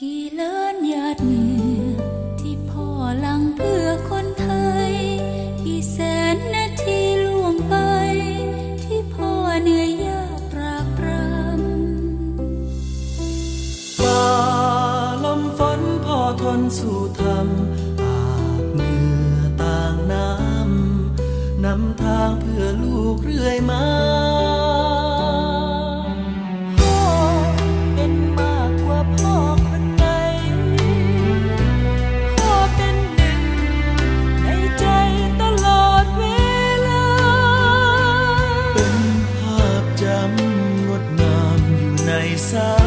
กี่เล้านหยาดเหงื่อที่พ่อหลังเพื่อคนไทย กี่แสนนาทีล่วงไป ที่พ่อเหนื่อยยากตรากตรำฝ่าลมฝนพ่อทนสู้ทำอาบเหงื่อต่างน้ำนำทางเพื่อลูกเรื่อยมา อ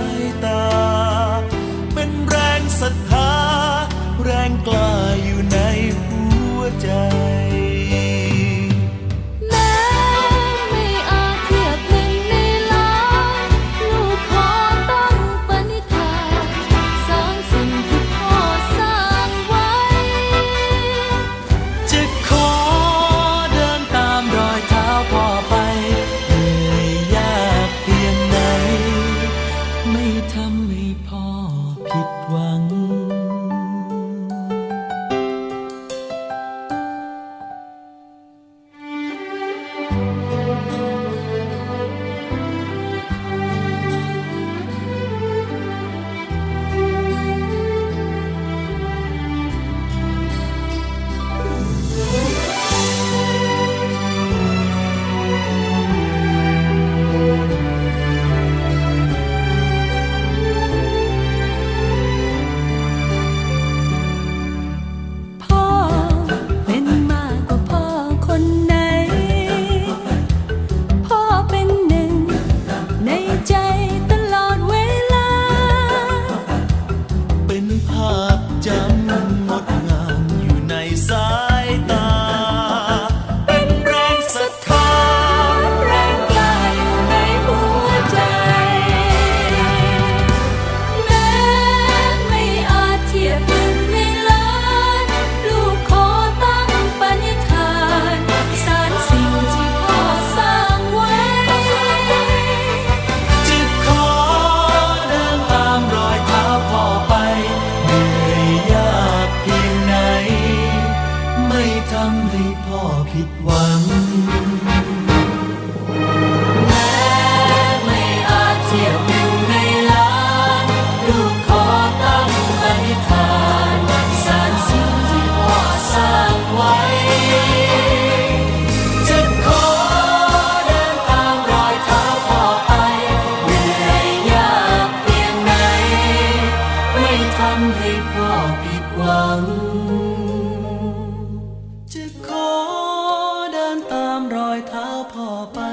ไม่ทำให้พ่อผิดหวัง หวัง แม้ไม่อาจเทียบหนึ่งในล้านลูกขอตั้งปณิธานสารสิ่งที่พ่อสร้างไว้ จะขอเดินตามรอยเท้าพ่อไป เหนื่อยยากเพียงไหน ไม่ทำให้พ่อผิดหวัง 托拜。